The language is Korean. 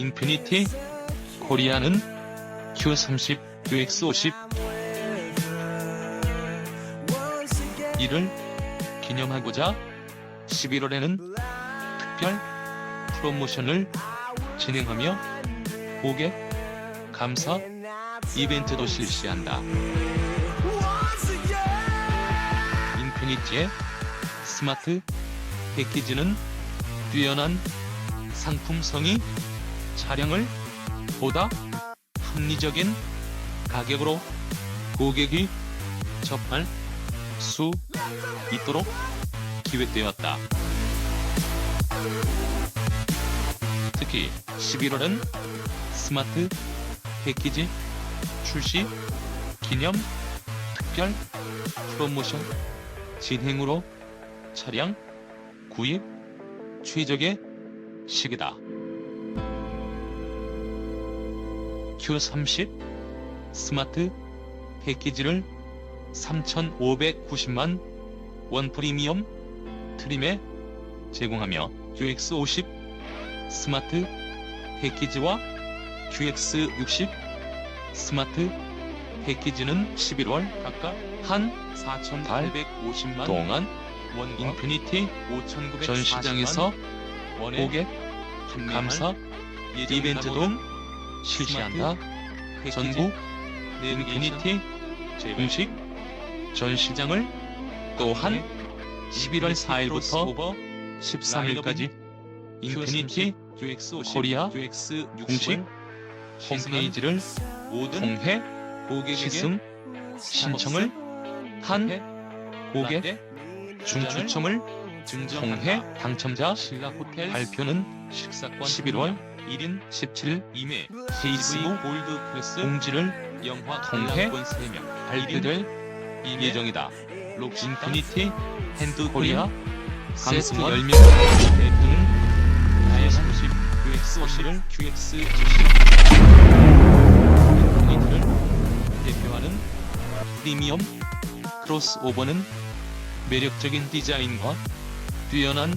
인피니티 코리아는 Q30, UX50 이를 기념하고자 11월에는 특별 프로모션을 진행하며 고객 감사 이벤트도 실시한다. 인피니티의 스마트 패키지는 뛰어난 상품성이 차량을 보다 합리적인 가격으로 고객이 접할 수 있도록 기획되었다. 특히 11월은 스마트 패키지 출시 기념 특별 프로모션 진행으로 차량 구입 최적의 시기다. Q30 스마트 패키지를 3,590만 원 프리미엄 트림에 제공하며 QX50 스마트 패키지와 QX60 스마트 패키지는 11월 각각 한 4,850만 동안 인피니티 전 시장에서 고객 감사 이벤트도 실시한다. 전국 인피니티 공식 전 시장을 또한 11월 4일부터 13일까지 인피니티 코리아 공식 홈페이지를 통해 시승 신청을 한 고객 중 추첨을 통해 당첨자 발표는 11월 1인 17일 이메 페이스북 공지를 통해 발표될 예정이다. 인피니티 핸드 코리아 강승원 10명 대표는 QX50, QX50을 QX 인피니티를 대표하는 프리미엄 크로스오버는 매력적인 디자인과 뛰어난